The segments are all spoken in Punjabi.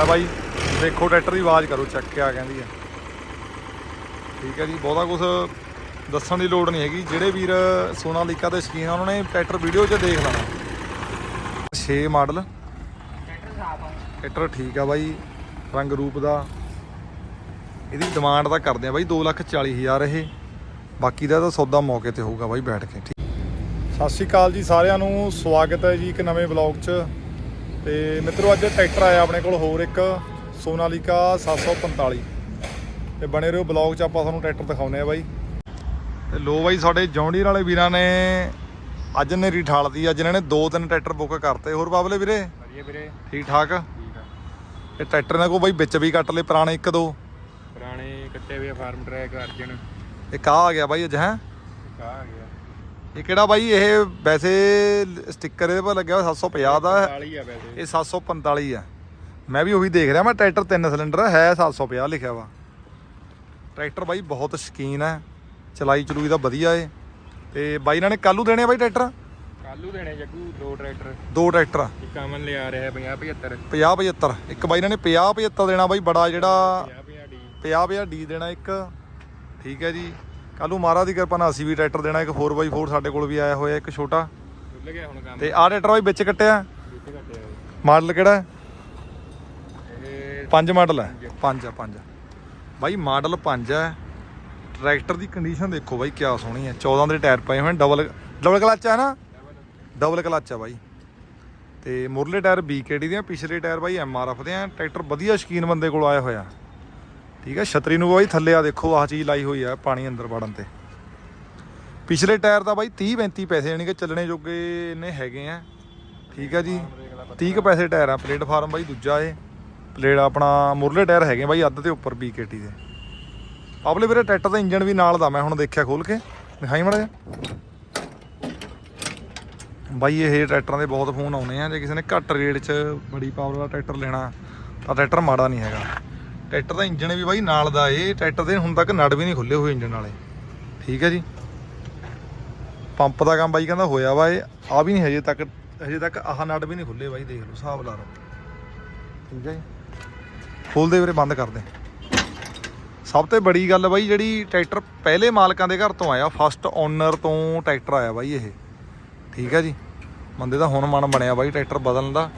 ਆਇਆ ਬਾਈ। ਦੇਖੋ ਟਰੈਕਟਰ ਦੀ ਆਵਾਜ਼ ਕਰੋ, ਚੈੱਕ ਕਿਆ ਕਹਿੰਦੀ ਹੈ ਠੀਕ ਹੈ ਜੀ, ਬਹੁਤਾ ਕੁਝ ਦੱਸਣ ਦੀ ਲੋੜ ਨਹੀਂ ਹੈਗੀ। ਜਿਹੜੇ ਵੀਰ ਸੋਨਾਲੀਕਾ ਦੇ ਸ਼ਕੀਨ ਆ, ਉਹਨਾਂ ਨੇ ਟਰੈਕਟਰ ਵੀਡੀਓ 'ਚ ਦੇਖ ਲੈਣਾ। 6 ਮਾਡਲ। ਟਰੈਕਟਰ ਠੀਕ ਆ ਬਾਈ, ਰੰਗ ਰੂਪ ਦਾ। ਇਹਦੀ ਡਿਮਾਂਡ ਤਾਂ ਕਰਦੇ ਆ ਬਾਈ 240000 ਇਹ। ਬਾਕੀ ਦਾ ਤਾਂ ਸੌਦਾ ਮੌਕੇ ਤੇ ਹੋਊਗਾ ਬਾਈ, ਬੈਠ ਕੇ। ਠੀਕ। ਸਤਿ ਸ਼੍ਰੀ ਅਕਾਲ ਜੀ ਸਾਰਿਆਂ ਨੂੰ। ਸਵਾਗਤ ਹੈ ਜੀ ਇੱਕ ਨਵੇਂ ਬਲੌਗ 'ਚ। ਤੇ ਮਿੱਤਰੋ ਅੱਜ ਟਰੈਕਟਰ ਆਇਆ ਆਪਣੇ ਕੋਲ ਹੋਰ ਇੱਕ ਸੋਨਾਲੀਕਾ 745 ਤੇ ਬਣੇ ਰਹੋ ਬਲੌਗ 'ਚ ਆਪਾਂ ਤੁਹਾਨੂੰ ਟਰੈਕਟਰ ਦਿਖਾਉਂਦੇ ਆ ਬਾਈ। ਤੇ ਲੋ ਬਾਈ ਸਾਡੇ ਜੌਂਡੀਰ ਵਾਲੇ ਵੀਰਾਂ ਨੇ ਅੱਜ ਨੇਰੀ ਠਾਲਦੀ ਅੱਜ ਇਹਨਾਂ ਨੇ ਦੋ ਤਿੰਨ ਟਰੈਕਟਰ ਬੁੱਕ ਕਰਤੇ। ਹੋਰ ਬਾਬਲੇ ਵੀਰੇ? ਵਧੀਆ ਵੀਰੇ। ਠੀਕ ਠਾਕ? ਠੀਕ ਆ। ਇਹ ਟਰੈਕਟਰ ਇਹਨਾਂ ਕੋਲ ਬਾਈ ਵਿੱਚ ਵੀ ਕੱਟ ਲਏ ਪੁਰਾਣੇ ਇੱਕ ਦੋ। ਪੁਰਾਣੇ ਕੱਟੇ ਹੋਏ ਫਾਰਮ ਟਰੈਕ ਅਰਜਨ। ਇੱਕ ਆ ਆ ਗਿਆ ਬਾਈ ਅੱਜ ਹੈ? ਕਾ ਆ ਗਿਆ। ਇਹ ਕਿਹੜਾ ਬਾਈ? ਇਹ ਵੈਸੇ ਸਟicker ਇਹਦੇ ਪਰ ਲੱਗਿਆ ਹੋਇਆ 750 ਦਾ। 40 ਆ ਵੈਸੇ। ਇਹ 745 ਆ। ਮੈਂ ਵੀ ਉਹੀ ਦੇਖ ਰਿਹਾ ਮੈਂ ਟਰੈਕਟਰ ਤਿੰਨ ਸਿਲੰਡਰ ਹੈ 750 ਲਿਖਿਆ ਵਾ। ਟਰੈਕਟਰ ਬਾਈ ਬਹੁਤ ਸ਼ਕੀਨ ਹੈ ਚਲਾਈ ਚਲੂਈ ਦਾ ਵਧੀਆ ਏ। ਤੇ ਬਾਈ ਇਹਨਾਂ ਨੇ ਕੱਲੂ ਦੇਣੇ ਆ ਬਾਈ ਟਰੈਕਟਰ? ਕੱਲੂ ਦੇਣੇ ਜੱਗੂ? ਦੋ ਟਰੈਕਟਰ। ਦੋ ਟਰੈਕਟਰ। ਇੱਕ ਅਮਨ ਲਿਆ ਰਿਹਾ 50 75 50 75 ਇੱਕ ਬਾਈ ਇਹਨਾਂ ਨੇ 50 75 ਦੇਣਾ ਬਾਈ ਬੜਾ ਜਿਹੜਾ 50 50 ਡੀ। 50 50 ਡੀ ਦੇਣਾ ਇੱਕ। ਠੀਕ ਹੈ ਜੀ। ਕੱਲੂ ਮਹਾਰਾਜ ਦੀ ਕਿਰਪਾ ਨਾਲ ਅਸੀਂ ਵੀ ਟਰੈਕਟਰ ਦੇਣਾ ਇੱਕ 4x4 ਸਾਡੇ ਕੋਲ ਵੀ ਆਇਆ ਹੋਇਆ ਇੱਕ ਛੋਟਾ। ਖੁੱਲ ਗਿਆ ਹੁਣ ਕੰਮ। ਤੇ ਆਹ ਟਰੈਕਟਰ ਬਾਈ ਵਿੱਚ ਕੱਟਿਆ। ਮਾਡਲ ਕਿਹੜਾ ਹੈ? ਪੰਜ ਮਾਡਲ ਹੈ। ਪੰਜ ਆ। ਪੰਜ ਬਾਈ ਮਾਡਲ ਪੰਜ ਹੈ। ਟਰੈਕਟਰ ਦੀ ਕੰਡੀਸ਼ਨ ਦੇਖੋ ਬਾਈ ਕਿਆ ਸੋਹਣੀ ਹੈ। 14 ਦੇ ਟਾਇਰ ਪਏ ਹੋਏ ਡਬਲ ਡਬਲ ਕਲੱਚ ਹੈ ਨਾ? ਡਬਲ ਕਲੱਚ ਆ ਬਾਈ। ਤੇ ਮੁਰਲੇ ਟਾਇਰ BKD ਦੇ ਆ ਪਿਛਲੇ ਟਾਇਰ ਬਾਈ MRF ਦੇ ਆ। ਟਰੈਕਟਰ ਵਧੀਆ ਸ਼ਕੀਨ ਬੰਦੇ ਕੋਲ ਆਇਆ ਹੋਇਆ। ਠੀਕ ਹੈ ਛਤਰੀ ਨੂੰ ਬਾਈ ਥੱਲੇ ਆ ਦੇਖੋ, ਆਹ ਚੀਜ਼ ਲਾਈ ਹੋਈ ਆ ਪਾਣੀ ਅੰਦਰ ਵੜਨ ਤੇ। ਪਿਛਲੇ ਟਾਇਰ ਦਾ ਬਾਈ 30 35 ਪੈਸੇ ਯਾਨੀ ਕਿ ਚੱਲਣੇ ਜੋਗੇ ਇਹਨੇ ਹੈਗੇ ਆ। ਠੀਕ ਹੈ ਜੀ 30 ਕੁ ਪੈਸੇ ਟਾਇਰ ਆ, ਪਲੇਟਫਾਰਮ ਬਾਈ ਦੂਜਾ ਏ। ਪਲੇਟ ਆਪਣਾ ਮੁਰਲੇ ਟਾਇਰ ਹੈਗੇ ਬਾਈ ਅੱਧ ਤੇ ਉੱਪਰ BKT ਦੇ। ਆਪਲੇ ਵੀਰੇ ਟਰੈਕਟਰ ਦਾ ਇੰਜਨ ਵੀ ਨਾਲ ਦਾ ਮੈਂ ਹੁਣ ਦੇਖਿਆ ਖੋਲ ਕੇ, ਦਿਖਾਈ ਮੜਾ ਬਾਈ ਇਹ ਟਰੈਕਟਰਾਂ ਦੇ ਬਹੁਤ ਫੋਨ ਆਉਣੇ ਆ, ਜੇ ਕਿਸੇ ਨੇ ਘੱਟ ਰੇਟ 'ਚ ਬੜੀ ਪਾਵਰ ਵਾਲਾ ਟਰੈਕਟਰ ਲੈਣਾ, ਤਾਂ ਟਰੈਕਟਰ ਮਾੜਾ ਨਹੀਂ ਹੈਗਾ। ਟਰੈਕਟਰ ਦਾ ਇੰਜਣ ਵੀ ਬਾਈ ਨਾਲ ਦਾ ਏ ਟਰੈਕਟਰ ਦੇ ਹੁਣ ਤੱਕ ਨੜ ਵੀ ਨਹੀਂ ਖੁੱਲੇ ਹੋਏ ਇੰਜਣ ਵਾਲੇ। ਠੀਕ ਹੈ ਜੀ। ਪੰਪ ਦਾ ਕੰਮ ਬਾਈ ਕਹਿੰਦਾ ਹੋਇਆ ਵਾ, ਇਹ ਆ ਵੀ ਨਹੀਂ ਹਜੇ ਤੱਕ ਹਜੇ ਤੱਕ ਆਹ ਨੜ ਵੀ ਨਹੀਂ ਖੁੱਲੇ ਬਾਈ, ਦੇਖ ਲਓ, ਹਿਸਾਬ ਲਾ ਲਓ। ਠੀਕ ਹੈ ਜੀ। ਖੋਲ ਦੇ ਵੀਰੇ, ਬੰਦ ਕਰਦੇ ਸਭ ਤੋਂ ਬੜੀ ਗੱਲ ਬਾਈ ਜਿਹੜੀ ਟਰੈਕਟਰ ਪਹਿਲੇ ਮਾਲਕਾਂ ਦੇ ਘਰ ਤੋਂ ਆਇਆ ਫਸਟ ਓਨਰ ਤੋਂ ਟਰੈਕਟਰ ਆਇਆ ਬਾਈ ਇਹ। ਠੀਕ ਹੈ ਜੀ। ਬੰਦੇ ਦਾ ਹੁਣ ਮਨ ਬਣਿਆ ਬਾਈ ਟਰੈਕਟਰ ਬਦਲਣ ਦਾ।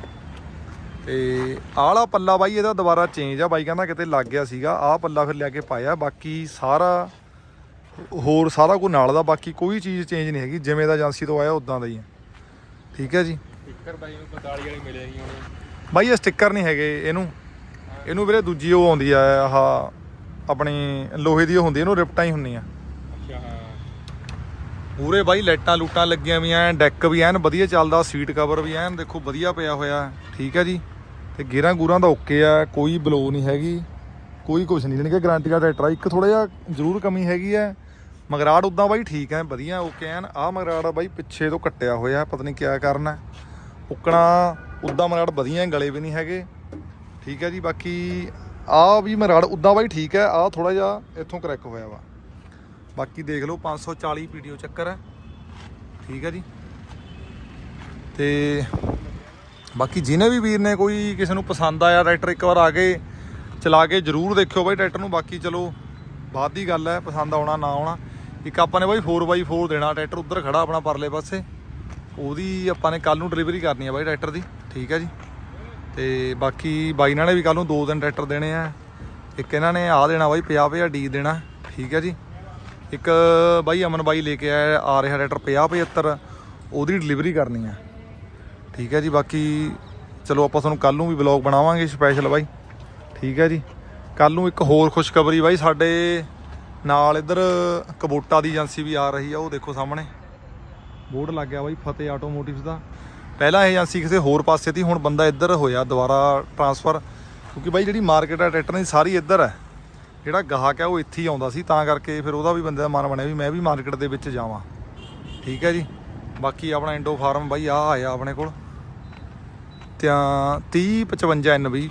ਤੇ ਆਲਾ ਪੱਲਾ ਬਾਈ ਇਹਦਾ ਦੁਬਾਰਾ ਚੇਂਜ ਆ ਬਾਈ ਕਹਿੰਦਾ ਕਿਤੇ ਲੱਗ ਗਿਆ ਸੀਗਾ। ਆਹ ਪੱਲਾ ਫਿਰ ਲਿਆ ਕੇ ਪਾਇਆ। ਬਾਕੀ ਸਾਰਾ ਹੋਰ ਸਾਰਾ ਕੁਝ ਨਾਲ ਦਾ ਬਾਕੀ ਕੋਈ ਚੀਜ਼ ਚੇਂਜ ਨਹੀਂ ਹੈਗੀ। ਜਿਵੇਂ ਦਾ ਏਜੰਸੀ ਤੋਂ ਆਇਆ ਉਦਾਂ ਦਾ ਹੀ ਹੈ ਠੀਕ ਹੈ ਜੀ? ਸਟicker ਬਾਈ ਨੂੰ 45 ਵਾਲੀ ਮਿਲੇਗੀ ਹੁਣ। ਬਾਈ ਇਹ ਸਟicker ਨਹੀਂ ਹੈਗੇ ਇਹਨੂੰ। ਇਹਨੂੰ ਵੀਰੇ ਦੂਜੀ ਉਹ ਆਉਂਦੀ ਆ ਆਹ ਆਪਣੀ ਲੋਹੇ ਦੀ ਹੁੰਦੀ ਇਹਨੂੰ ਰਿਪਟਾਂ ਹੀ ਹੁੰਦੀਆਂ। ਪੂਰੇ ਬਾਈ ਲਾਈਟਾਂ ਲੂਟਾਂ ਲੱਗੀਆਂ ਵੀ ਐਨ ਡੈਕ ਵੀ ਐਨ, ਵਧੀਆ ਚੱਲਦਾ ਸੀਟ ਕਵਰ ਵੀ ਐਨ, ਦੇਖੋ ਵਧੀਆ ਪਿਆ ਹੋਇਆ, ਠੀਕ ਹੈ ਜੀ। ਤੇ ਗੇਰਾਂ ਗੂਰਾਂ ਦਾ ਓਕੇ ਆ, ਕੋਈ ਬਲੋ ਨਹੀਂ ਹੈਗੀ, ਕੋਈ ਕੁਝ ਨਹੀਂ, ਜਾਣੀ ਕਿ ਗਾਰੰਟੀ ਦਾ ਟਰੈਕਟਰ ਆ, ਇੱਕ ਥੋੜਾ ਜਿਹਾ ਜ਼ਰੂਰ ਕਮੀ ਹੈਗੀ ਹੈ। ਮਗਰਾੜ ਉਦਾਂ ਬਾਈ ਠੀਕ ਹੈ, ਵਧੀਆ ਓਕੇ ਐਨ, ਆਹ ਮਗਰਾੜ ਆ ਬਾਈ ਪਿੱਛੇ ਤੋਂ ਕੱਟਿਆ ਹੋਇਆ, ਪਤਾ ਨਹੀਂ ਕਿਆ ਕਰਨਾ ਉਕਣਾ, ਉਦਾਂ ਮਗਰਾੜ ਵਧੀਆ ਗਲੇ ਵੀ ਨਹੀਂ ਹੈਗੇ, ਠੀਕ ਹੈ ਜੀ, ਬਾਕੀ ਆਹ ਵੀ ਮਗਰਾੜ ਉਦਾਂ ਬਾਈ ਠੀਕ ਹੈ, ਆਹ ਥੋੜਾ ਜਿਹਾ ਇੱਥੋਂ ਕਰੈਕ ਹੋਇਆ ਵਾ। ਬਾਕੀ ਦੇਖ ਲਓ 540 ਪੀਡੀਓ ਚੱਕਰ ਹੈ। ਠੀਕ ਹੈ ਜੀ। ਤੇ ਬਾਕੀ ਜਿਹਨੇ ਵੀ ਵੀਰ ਨੇ ਕੋਈ ਕਿਸੇ ਨੂੰ ਪਸੰਦ ਆਇਆ, ਟਰੈਕਟਰ ਇੱਕ ਵਾਰ ਆ ਕੇ ਚਲਾ ਕੇ ਜਰੂਰ ਦੇਖਿਓ ਬਾਈ ਟਰੈਕਟਰ ਨੂੰ। ਬਾਕੀ ਚਲੋ, ਬਾਅਦ ਦੀ ਗੱਲ ਹੈ, ਪਸੰਦ ਆਉਣਾ, ਨਾ ਆਉਣਾ। ਇੱਕ ਆਪਾਂ ਨੇ ਬਾਈ 4x4 ਦੇਣਾ, ਟਰੈਕਟਰ ਉੱਧਰ ਖੜਾ ਆਪਣਾ ਪਰਲੇ ਪਾਸੇ। ਉਹਦੀ ਆਪਾਂ ਨੇ ਕੱਲ ਨੂੰ ਡਿਲੀਵਰੀ ਕਰਨੀ ਹੈ ਬਾਈ ਟਰੈਕਟਰ ਦੀ। ਠੀਕ ਹੈ ਜੀ। ਤੇ ਬਾਕੀ ਬਾਈ ਨਾਲ ਨੇ ਵੀ ਕੱਲ ਨੂੰ ਦੋ ਦਿਨ ਟਰੈਕਟਰ ਦੇਣੇ ਆ। ਇੱਕ ਇਹਨਾਂ ਨੇ ਆ ਦੇਣਾ ਬਾਈ 50 50 ਡੀ ਦੇਣਾ। ਠੀਕ ਹੈ ਜੀ। ਇੱਕ ਬਾਈ ਅਮਨ ਬਾਈ ਲੈ ਕੇ ਆਇਆ ਆ ਰਿਹਾ ਟਰੈਕਟਰ 50 75 ਉਹਦੀ ਡਿਲੀਵਰੀ ਕਰਨੀ ਹੈ। ਠੀਕ ਹੈ ਜੀ, ਬਾਕੀ ਚਲੋ ਆਪਾਂ ਤੁਹਾਨੂੰ ਕੱਲ ਨੂੰ ਵੀ ਵਲੌਗ ਬਣਾਵਾਂਗੇ ਸਪੈਸ਼ਲ ਬਾਈ। ਠੀਕ ਹੈ ਜੀ ਕੱਲ ਨੂੰ ਇੱਕ ਹੋਰ ਖੁਸ਼ਖਬਰੀ ਬਾਈ, ਸਾਡੇ ਨਾਲ ਇੱਧਰ ਕਬੋਟਾ ਦੀ ਏਜੰਸੀ ਵੀ ਆ ਰਹੀ ਆ, ਉਹ ਦੇਖੋ ਸਾਹਮਣੇ। ਬੋਰਡ ਲੱਗ ਗਿਆ ਬਾਈ ਫਤਿਹ ਆਟੋਮੋਟਿਵਸ ਦਾ। ਪਹਿਲਾਂ ਇਹ ਏਜੰਸੀ ਕਿਸੇ ਹੋਰ ਪਾਸੇ ਸੀ, ਹੁਣ ਬੰਦਾ ਇੱਧਰ ਹੋਇਆ, ਦੁਬਾਰਾ ਟਰਾਂਸਫਰ ਕਿਉਂਕਿ ਬਾਈ ਜਿਹੜੀ ਮਾਰਕੀਟ ਹੈ, ਟਰੈਕਟਰ ਦੀ ਸਾਰੀ ਇੱਧਰ ਹੈ। ਜਿਹੜਾ ਗਾਹਕ ਹੈ ਉਹ ਇੱਥੇ ਹੀ ਆਉਂਦਾ ਸੀ, ਤਾਂ ਕਰਕੇ ਫਿਰ ਉਹਦਾ ਵੀ ਬੰਦੇ ਦਾ ਮਨ ਬਣਿਆ ਵੀ ਮੈਂ ਵੀ ਮਾਰਕੀਟ ਦੇ ਵਿੱਚ ਜਾਵਾਂ। ਠੀਕ ਹੈ ਜੀ? ਬਾਕੀ ਆਪਣਾ ਇੰਡੋ ਫਾਰਮ ਬਾਈ ਆ ਆਇਆ ਆਪਣੇ ਕੋਲ। ਤਾਂ 3055 NB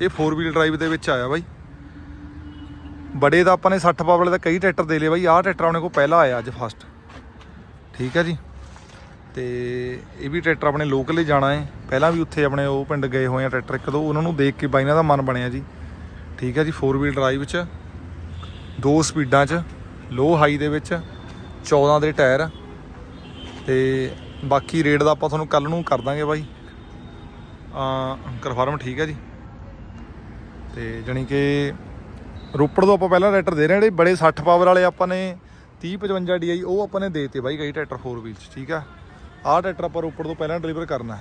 ਇਹ 4 ਵੀਲ ਡਰਾਈਵ ਦੇ ਵਿੱਚ ਆਇਆ ਬਾਈ। ਬੜੇ ਦਾ ਆਪਾਂ ਨੇ 60 ਪਾਵਰ ਦਾ ਕਈ ਟਰੈਕਟਰ ਦੇ ਲਏ ਬਾਈ। ਆਹ ਟਰੈਕਟਰ ਆਪਣੇ ਕੋਲ ਪਹਿਲਾ ਆਇਆ ਅੱਜ ਫਸਟ ਠੀਕ ਹੈ ਜੀ? ਤੇ ਇਹ ਵੀ ਟਰੈਕਟਰ ਆਪਣੇ ਲੋਕਲ ਹੀ ਜਾਣਾ ਹੈ। ਪਹਿਲਾਂ ਵੀ ਉੱਥੇ ਆਪਣੇ ਉਹ ਪਿੰਡ ਗਏ ਹੋਏ ਆ ਟਰੈਕਟਰ ਇੱਕ ਦੋ। ਉਹਨਾਂ ਨੂੰ ਦੇਖ ਕੇ ਬਾਈ ਇਹਨਾਂ ਦਾ ਮਨ ਬਣਿਆ ਜੀ। ਠੀਕ ਹੈ ਜੀ 4 ਵੀਲ ਡਰਾਈਵ 'ਚ, ਦੋ ਸਪੀਡਾਂ 'ਚ ਲੋ ਹਾਈ ਦੇ ਵਿੱਚ 14 ਦੇ ਟਾਇਰ। ਤੇ ਬਾਕੀ ਰੇਟ ਦਾ ਆਪਾਂ ਤੁਹਾਨੂੰ ਕੱਲ ਨੂੰ ਕਰ ਦਾਂਗੇ ਬਾਈ। ਆ ਕਨਫਰਮ ਠੀਕ ਹੈ ਜੀ। ਤੇ ਜਣੀ ਕਿ ਰੋਪੜ ਤੋਂ ਆਪਾਂ ਪਹਿਲਾਂ ਟਰੈਕਟਰ ਦੇ ਰਹੇ ਹਾਂ ਜਿਹੜੇ ਬੜੇ 60 ਪਾਵਰ ਵਾਲੇ ਆਪਾਂ ਨੇ 30 55 DI ਉਹ ਆਪਾਂ ਨੇ ਦੇਤੇ ਬਾਈ ਕਈ ਟਰੈਕਟਰ 4 ਵੀਲ 'ਚ, ਠੀਕ ਆ। ਆਹ ਟਰੈਕਟਰ ਆਪਾਂ ਰੋਪੜ ਤੋਂ ਪਹਿਲਾਂ ਡਿਲੀਵਰ ਕਰਨਾ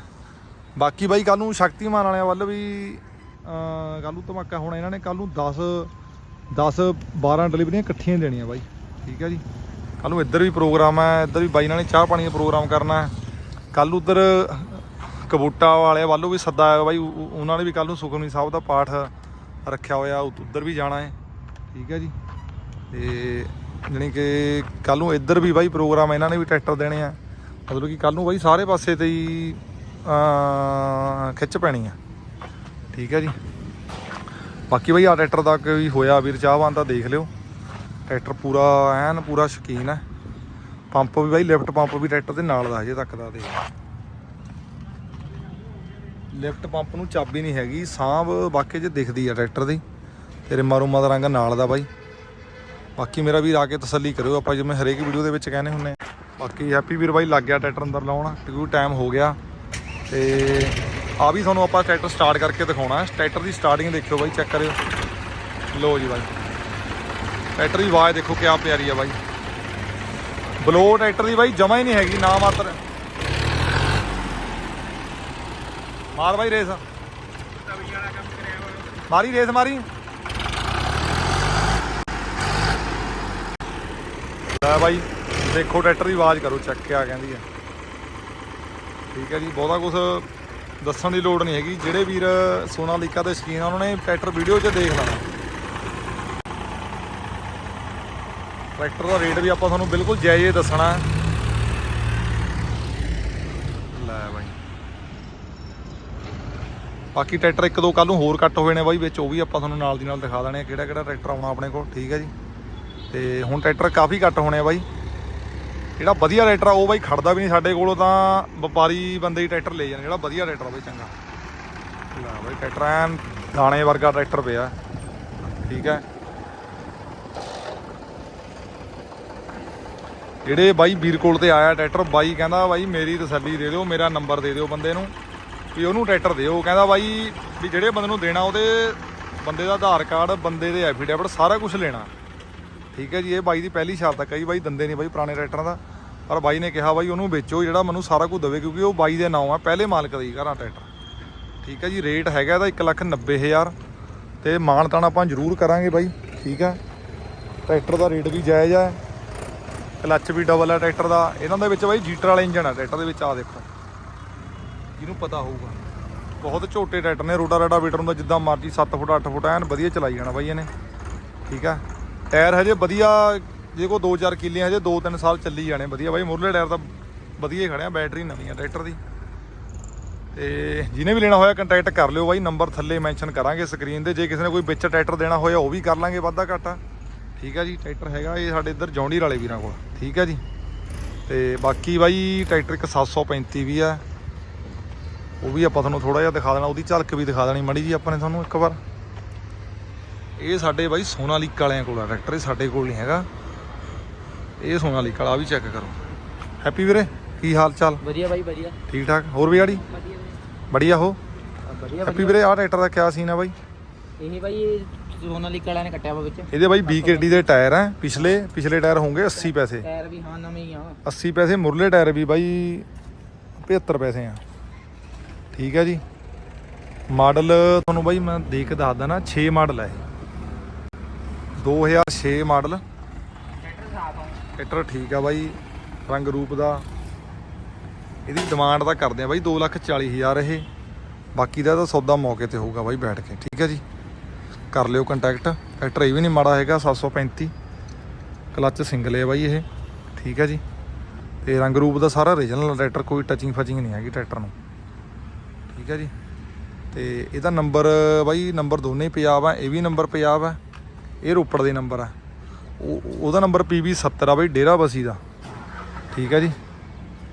ਬਾਕੀ ਬਾਈ ਕੱਲ ਨੂੰ ਸ਼ਕਤੀਮਾਨ ਵਾਲਿਆਂ ਵੱਲ ਵੀ ਕੱਲ ਨੂੰ ਧਮਾਕਾ ਹੋਣਾ, ਇਹਨਾਂ ਨੇ ਕੱਲ ਨੂੰ 10 10 12 ਡਿਲੀਵਰੀਆਂ ਇਕੱਠੀਆਂ ਦੇਣੀਆਂ ਬਾਈ। ਠੀਕ ਹੈ ਜੀ। ਕੱਲ ਨੂੰ ਇੱਧਰ ਵੀ ਪ੍ਰੋਗਰਾਮ ਹੈ, ਇੱਧਰ ਵੀ ਬਾਈ ਨਾਲ ਨੇ ਚਾਹ ਪਾਣੀ ਦਾ ਪ੍ਰੋਗਰਾਮ ਕਰਨਾ ਹੈ। ਕੱਲ ਉਧਰ ਕਬੂਟਾ ਵਾਲਿਆਂ ਵੱਲੋਂ ਵੀ ਸੱਦਾ ਆਇਆ ਬਾਈ ਉਹਨਾਂ ਨੇ ਵੀ ਕੱਲ ਨੂੰ ਸੁਖਮਨੀ ਸਾਹਿਬ ਦਾ ਪਾਠ ਰੱਖਿਆ ਹੋਇਆ ਉਧਰ ਵੀ ਜਾਣਾ ਹੈ। ਠੀਕ ਹੈ ਜੀ। ਤੇ ਜਾਣੀ ਕਿ ਕੱਲ ਨੂੰ ਇੱਧਰ ਵੀ ਬਾਈ ਪ੍ਰੋਗਰਾਮ ਇਹਨਾਂ ਨੇ ਵੀ ਟਰੈਕਟਰ ਦੇਣੇ ਆ। ਮਤਲਬ ਕਿ ਕੱਲ ਨੂੰ ਬਾਈ ਸਾਰੇ ਪਾਸੇ ਤੇ ਹੀ ਖਿੱਚ ਪੈਣੀ ਆ। ਠੀਕ ਹੈ ਜੀ। ਬਾਕੀ ਬਾਈ ਆ ਟਰੈਕਟਰ ਦਾ ਕੋਈ ਹੋਇਆ ਵੀਰ, ਚਾਹਵਾਨ ਤਾਂ ਦੇਖ ਲਿਓ। ਟਰੈਕਟਰ ਪੂਰਾ ਐਨ ਪੂਰਾ ਸ਼ਕੀਨ ਹੈ। ਪੰਪ ਵੀ ਬਾਈ, ਲਿਫਟ ਪੰਪ ਵੀ ਟਰੈਕਟਰ ਦੇ ਨਾਲ ਦਾ ਹਜੇ ਤੱਕ ਦਾ ਦੇ ਲਿਫਟ ਪੰਪ ਨੂੰ ਚਾਬੀ ਨਹੀਂ ਹੈਗੀ, ਸਾਂਭ ਵਾਕੇ ਜੇ ਦਿਖਦੀ ਆ ਟਰੈਕਟਰ ਦੀ। ਤੇਰੇ ਮਾਰੂਮਾ ਦਾ ਰੰਗ ਨਾਲ ਦਾ ਬਾਈ। ਬਾਕੀ ਮੇਰਾ ਵੀਰ ਆ ਕੇ ਤਸੱਲੀ ਕਰਿਓ, ਆਪਾਂ ਜਿਵੇਂ ਹਰੇਕ ਵੀਡੀਓ ਦੇ ਵਿੱਚ ਕਹਿੰਦੇ ਹੁੰਨੇ ਬਾਕੀ ਹੈਪੀ ਵੀਰ ਬਾਈ, ਲੱਗ ਗਿਆ ਟਰੈਕਟਰ ਅੰਦਰ ਲਾਉਣ, ਕਿਉਂਕਿ ਟਾਈਮ ਹੋ ਗਿਆ। ਤੇ ਆ ਵੀ ਤੁਹਾਨੂੰ ਆਪਾਂ ਟਰੈਕਟਰ ਸਟਾਰਟ ਕਰਕੇ ਦਿਖਾਉਣਾ ਟਰੈਕਟਰ ਦੀ ਸਟਾਰਟਿੰਗ ਦੇਖਿਓ ਬਾਈ ਚੈੱਕ ਕਰਿਓ। ਲੋ ਜੀ ਬਾਈ। ਟਰੈਕਟਰ ਦੀ ਆਵਾਜ਼ ਦੇਖੋ ਕਿਆ ਪਿਆਰੀ ਆ ਬਾਈ। ਬਲੋ ਟਰੈਕਟਰ ਦੀ ਬਾਈ, ਜਮਾ ਹੀ ਨਹੀਂ ਹੈਗੀ, ਨਾ ਮਾਤਰ। ਮਾਰ ਬਾਈ ਰੇਸ। ਮਾਰੀ ਰੇਸ, ਮਾਰੀ। ਲੈ ਬਾਈ, ਦੇਖੋ ਟਰੈਕਟਰ ਦੀ ਆਵਾਜ਼ ਕਰੋ ਚੈੱਕ ਆ ਕਹਿੰਦੀ ਹੈ। ਠੀਕ ਹੈ ਜੀ, ਬਹੁਤਾ ਕੁਝ ਦੱਸਣ ਦੀ ਲੋੜ ਨਹੀਂ ਹੈਗੀ। ਜਿਹੜੇ ਵੀਰ ਸੋਨਾਲੀਕਾ ਦੇ ਸ਼ਕੀਨ ਆ, ਉਹਨਾਂ ਨੇ ਟਰੈਕਟਰ ਵੀਡੀਓ 'ਚ ਦੇਖ ਲੈਣਾ। ਟਰੈਕਟਰ ਦਾ ਰੇਟ ਵੀ ਆਪਾਂ ਤੁਹਾਨੂੰ ਬਿਲਕੁਲ ਜਾਇਜ਼ ਹੀ ਦੱਸਣਾ ਲੈ ਬਾਈ। ਬਾਕੀ ਟਰੈਕਟਰ ਇੱਕ ਦੋ ਕੱਲ ਨੂੰ ਹੋਰ ਕੱਟ ਹੋਏ ਨੇ ਬਾਈ, ਵਿੱਚ ਉਹ ਵੀ ਆਪਾਂ ਤੁਹਾਨੂੰ ਨਾਲ ਦੀ ਨਾਲ ਦਿਖਾ ਦੇਣੇ ਆ ਕਿਹੜਾ ਕਿਹੜਾ ਟਰੈਕਟਰ ਆਉਣਾ ਆਪਣੇ ਕੋਲ, ਠੀਕ ਹੈ ਜੀ। ਤੇ ਹੁਣ ਟਰੈਕਟਰ ਕਾਫੀ ਕੱਟ ਹੋਣੇ ਆ ਬਾਈ। ਜਿਹੜਾ ਵਧੀਆ ਟਰੈਕਟਰ ਆ, ਉਹ ਬਾਈ ਖੜਦਾ ਵੀ ਨਹੀਂ ਸਾਡੇ ਕੋਲੋਂ ਤਾਂ ਵਪਾਰੀ ਬੰਦੇ ਹੀ ਟਰੈਕਟਰ ਲੈ ਜਾਣ ਜਿਹੜਾ ਵਧੀਆ ਟਰੈਕਟਰ ਆ ਬਾਈ ਚੰਗਾ। ਲੈ ਬਾਈ, ਟਰੈਕਟਰ ਐਨ ਦਾਣੇ ਵਰਗਾ ਟਰੈਕਟਰ ਪਿਆ। ਠੀਕ ਹੈ। ਜਿਹੜੇ ਬਾਈ ਵੀਰ ਕੋਲ ਤੇ ਆਇਆ ਟਰੈਕਟਰ, ਬਾਈ ਕਹਿੰਦਾ ਬਾਈ ਮੇਰੀ ਤਸੱਲੀ ਦੇ ਦਿਓ, ਮੇਰਾ ਨੰਬਰ ਦੇ ਦਿਓ ਬੰਦੇ ਨੂੰ, ਵੀ ਉਹਨੂੰ ਟਰੈਕਟਰ ਦਿਓ। ਕਹਿੰਦਾ ਬਾਈ ਵੀ ਜਿਹੜੇ ਬੰਦੇ ਨੂੰ ਦੇਣਾ, ਉਹਦੇ ਬੰਦੇ ਦਾ ਆਧਾਰ ਕਾਰਡ, ਬੰਦੇ ਦੇ ਐਫੀਡੇਵਿਟ ਸਾਰਾ ਕੁਝ ਲੈਣਾ। ਠੀਕ ਹੈ ਜੀ, ਇਹ ਬਾਈ ਦੀ ਪਹਿਲੀ ਸ਼ਰਤ ਹੈ ਕਈ ਬਾਈ ਦੰਦੇ ਨਹੀਂ ਬਾਈ ਪੁਰਾਣੇ ਟਰੈਕਟਰਾਂ ਦਾ। ਪਰ ਬਾਈ ਨੇ ਕਿਹਾ ਬਾਈ ਉਹਨੂੰ ਵੇਚੋ, ਜਿਹੜਾ ਮੈਨੂੰ ਸਾਰਾ ਕੁਝ ਦੇਵੇ, ਕਿਉਂਕਿ ਉਹ ਬਾਈ ਦੇ ਨਾਮ ਆ, ਪਹਿਲੇ ਮਾਲਕ ਦਾ ਹੀ ਘਰਾਂ ਟਰੈਕਟਰ। ਠੀਕ ਹੈ ਜੀ, ਰੇਟ ਹੈਗਾ ਇਹਦਾ 190000 ਤੇ ਮਾਣ ਤਾਣ ਆਪਾਂ ਜ਼ਰੂਰ ਕਰਾਂਗੇ ਬਾਈ, ਠੀਕ ਹੈ। ਟਰੈਕਟਰ ਦਾ ਰੇਟ ਵੀ ਜਾਇਜ਼ ਹੈ ਕਲੱਚ ਵੀ ਡਬਲ ਹੈ ਟਰੈਕਟਰ ਦਾ। ਇਹਨਾਂ ਦੇ ਵਿੱਚ ਬਾਈ ਜੀਟਰ ਵਾਲਾ ਇੰਜਨ ਹੈ ਟਰੈਕਟਰ ਦੇ ਵਿੱਚ ਆ ਦੇਖੋ। ਜਿਹਨੂੰ ਪਤਾ ਹੋਊਗਾ। ਬਹੁਤ ਛੋਟੇ ਟਰੈਕਟਰ ਨੇ ਰੋਡਾ ਰਾਡਾ ਵੀਟਰ ਹੁੰਦਾ ਜਿੱਦਾਂ ਮਰਜ਼ੀ 7 ਫੁੱਟ 8 ਫੁੱਟ ਐਨ ਵਧੀਆ ਚਲਾਈ ਜਾਣਾ ਬਾਈ ਇਹਨੇ। ਠੀਕ ਆ ਟਾਇਰ ਹਜੇ ਵਧੀਆ, ਜੇ ਕੋ 2-4 ਕਿੱਲੇ ਹਜੇ 2-3 ਸਾਲ ਚੱਲੀ ਜਾਣੇ ਵਧੀਆ। ਬਾਈ ਮੁਰਲੇ ਟਾਇਰ ਤਾਂ ਵਧੀਆ ਹੀ ਖੜਿਆ ਬੈਟਰੀ ਨਵੀਂ ਆ ਟਰੈਕਟਰ ਦੀ। ਤੇ ਜਿਹਨੇ ਵੀ ਲੈਣਾ ਹੋਇਆ ਕੰਟੈਕਟ ਕਰ ਲਿਓ ਬਾਈ, ਨੰਬਰ ਥੱਲੇ ਮੈਂਸ਼ਨ ਕਰਾਂਗੇ ਸਕਰੀਨ ਤੇ। ਜੇ ਕਿਸੇ ਨੇ ਕੋਈ ਵਿੱਚ ਟਰੈਕਟਰ ਦੇਣਾ ਹੋਇਆ, ਉਹ ਵੀ ਕਰ ਲਾਂਗੇ ਵਾਧਾ ਘਾਟਾ। ਠੀਕ ਆ ਜੀ, ਟਰੈਕਟਰ ਹੈਗਾ ਇਹ ਸਾਡੇ ਇੱਧਰ ਜੌਂਡੀਰ ਵਾਲੇ ਵੀਰਾਂ ਕੋਲ। ਠੀਕ ਆ ਜੀ। ਤੇ ਬਾਕੀ ਬਾਈ ਟਰੈਕਟਰ ਇੱਕ 735 ਵੀ ਆ। ਉਹ ਵੀ ਆਪਾਂ ਤੁਹਾਨੂੰ ਥੋੜਾ ਜਿਹਾ ਦਿਖਾ ਦੇਣਾ, ਉਹਦੀ ਝਲਕ ਵੀ ਦਿਖਾ ਦੇਣੀ ਮੜੀ ਜੀ ਆਪਾਂ ਨੇ ਤੁਹਾਨੂੰ ਇੱਕ ਵਾਰ। ਇਹ ਸਾਡੇ ਬਾਈ ਸੋਨਾਲੀਕ ਵਾਲਿਆਂ ਕੋਲ ਆ ਟਰੈਕਟਰ ਇਹ ਸਾਡੇ ਕੋਲ ਨਹੀਂ ਹੈਗਾ। ਇਹ ਸੋਨਾਲੀਕ ਵਾਲਾ ਆਹ ਵੀ ਚੈੱਕ ਕਰੋ। ਹੈਪੀ ਵੀਰੇ? ਕੀ ਹਾਲ ਚਾਲ? ਵਧੀਆ ਬਾਈ ਵਧੀਆ। ਠੀਕ ਠਾਕ? ਹੋਰ ਵੀ ਆੜੀ? ਵਧੀਆ ਬੜੀਆ ਹੋ? ਹੈਪੀ ਵੀਰੇ ਆਹ ਟਰੈਕਟਰ ਦਾ ਕਿਆ ਸੀਨ ਆ ਬਾਈ? ਇਹ ਬਾਈ ਇਹ ਸੋਨਾਲੀਕ ਵਾਲਿਆਂ ਨੇ ਕੱਟਿਆ ਵਾ ਵਿੱਚ। ਇਹਦੇ ਬਾਈ BKD ਦੇ ਟਾਇਰ ਆ ਪਿਛਲੇ ਪਿਛਲੇ ਟਾਇਰ ਹੋਣਗੇ 80 ਪੈਸੇ। ਟਾਇਰ ਵੀ ਹਾਂ ਨਵੇਂ ਹੀ ਆ। 80 ਪੈਸੇ ਮੁਰਲੇ ਟਾਇਰ ਵੀ ਬਾਈ 75 ਪੈਸੇ ਆ। ਠੀਕ ਹੈ ਜੀ। ਮਾਡਲ ਤੁਹਾਨੂੰ ਬਾਈ ਮੈਂ ਦੇਖ ਕੇ ਦੱਸਦਾ ਨਾ 6 ਮਾਡਲ ਹੈ ਇਹ। 2006 ਮਾਡਲ। ਟਰੈਕਟਰ ਸਾਫ਼ ਆ। ਟਰੈਕਟਰ ਠੀਕ ਆ ਬਾਈ ਰੰਗ ਰੂਪ ਦਾ। ਇਹਦੀ ਡਿਮਾਂਡ ਤਾਂ ਕਰਦੇ ਆ ਬਾਈ 240000 ਇਹ। ਬਾਕੀ ਦਾ ਤਾਂ ਸੌਦਾ ਮੌਕੇ ਤੇ ਹੋਊਗਾ ਬਾਈ ਬੈਠ ਕੇ ਠੀਕ ਹੈ ਜੀ। ਕਰ ਲਿਓ ਕੰਟੈਕਟ ਟਰੈਕਟਰ ਇਹ ਵੀ ਨਹੀਂ ਮਾੜਾ ਹੈਗਾ 735 ਕਲੱਚ ਸਿੰਗਲ ਹੈ ਬਾਈ ਇਹ ਠੀਕ ਹੈ ਜੀ। ਤੇ ਰੰਗ ਰੂਪ ਦਾ ਸਾਰਾ ਰੀਜਨਲ ਟਰੈਕਟਰ ਕੋਈ ਟਚਿੰਗ ਫਚਿੰਗ ਨਹੀਂ ਹੈਗੀ ਟਰੈਕਟਰ ਨੂੰ। ਠੀਕ ਹੈ ਜੀ। ਤੇ ਇਹਦਾ ਨੰਬਰ ਬਾਈ ਨੰਬਰ ਦੋਨੇ ਪੰਜਾਬ ਆ ਇਹ ਵੀ ਨੰਬਰ ਪੰਜਾਬ ਆ। ਇਹ ਰੋਪੜ ਦੇ ਨੰਬਰ ਆ। ਉਹ, ਉਹਦਾ ਨੰਬਰ PB 70 ਆ ਬਾਈ, ਡੇਰਾ ਬਸੀ ਦਾ। ਠੀਕ ਹੈ ਜੀ।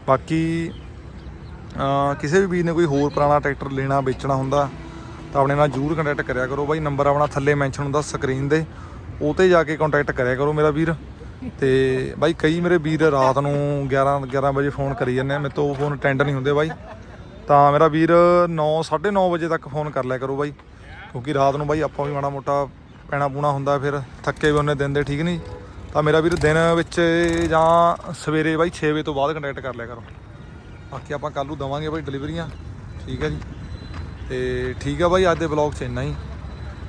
ਬਾਕੀ ਕਿਸੇ ਵੀ ਵੀਰ ਨੇ ਕੋਈ ਹੋਰ ਪੁਰਾਣਾ ਟਰੈਕਟਰ ਲੈਣਾ, ਵੇਚਣਾ ਹੁੰਦਾ, ਤਾਂ ਆਪਣੇ ਨਾਲ ਜਰੂਰ ਕੰਟੈਕਟ ਕਰਿਆ ਕਰੋ ਬਾਈ। ਨੰਬਰ ਆਪਣਾ ਥੱਲੇ ਮੈਂਸ਼ਨ ਹੁੰਦਾ ਸਕਰੀਨ ਦੇ। ਉਹ ਤੇ ਜਾ ਕੇ ਕੰਟੈਕਟ ਕਰਿਆ ਕਰੋ ਮੇਰਾ ਵੀਰ। ਤੇ ਬਾਈ, ਕਈ ਮੇਰੇ ਵੀਰ ਰਾਤ ਨੂੰ 11 11 ਵਜੇ ਫੋਨ ਕਰੀ ਜਾਂਦੇ ਆ। ਮੇਰੇ ਤੋਂ ਫੋਨ ਅਟੈਂਡ ਨਹੀਂ ਹੁੰਦੇ ਬਾਈ। ਤਾਂ ਮੇਰਾ ਵੀਰ 9 9:30 ਵਜੇ ਤੱਕ ਫੋਨ ਕਰ ਲਿਆ ਕਰੋ ਬਾਈ। ਕਿਉਂਕਿ ਰਾਤ ਨੂੰ ਬਾਈ ਆਪਾਂ ਵੀ ਮਾੜਾ ਮੋਟਾ ਪੈਣਾ ਪੂਣਾ ਹੁੰਦਾ ਫਿਰ ਥੱਕੇ ਵੀ ਉਹਨੇ ਦਿਨ ਦੇ, ਠੀਕ ਨਹੀਂ? ਤਾਂ ਮੇਰਾ ਵੀਰ ਦਿਨ ਵਿੱਚ ਜਾਂ ਸਵੇਰੇ ਬਾਈ 6 ਵਜੇ ਤੋਂ ਬਾਅਦ ਕੰਟੈਕਟ ਕਰ ਲਿਆ ਕਰੋ। ਬਾਕੀ ਆਪਾਂ ਕੱਲ੍ਹ ਨੂੰ ਦਵਾਂਗੇ ਬਾਈ ਡਿਲੀਵਰੀਆਂ ਠੀਕ ਹੈ ਜੀ? ਤੇ ਠੀਕ ਆ ਬਾਈ, ਅੱਜ ਦੇ ਵਲੌਗ 'ਚ ਇੰਨਾ ਹੀ।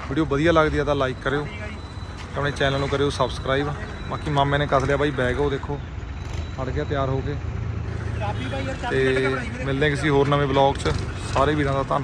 ਵੀਡੀਓ ਵਧੀਆ ਲੱਗਦੀ ਆ ਤਾਂ ਲਾਈਕ ਕਰਿਓ। ਤੇ ਆਪਣੇ ਚੈਨਲ ਨੂੰ ਕਰਿਓ ਸਬਸਕ੍ਰਾਈਬ ਬਾਕੀ ਮਾਮੇ ਨੇ ਕੱਸ ਲਿਆ ਬਾਈ ਬੈਗ ਉਹ ਦੇਖੋ। ਫੜ ਗਿਆ, ਤਿਆਰ ਹੋ ਕੇ। ਚਾਬੀ ਤੇ ਮਿਲਦੇ ਕਿਸੇ ਹੋਰ ਨਵੇਂ ਵਲੌਗ 'ਚ। ਸਾਰੇ ਵੀਰਾਂ ਦਾ ਧੰਨਵਾਦ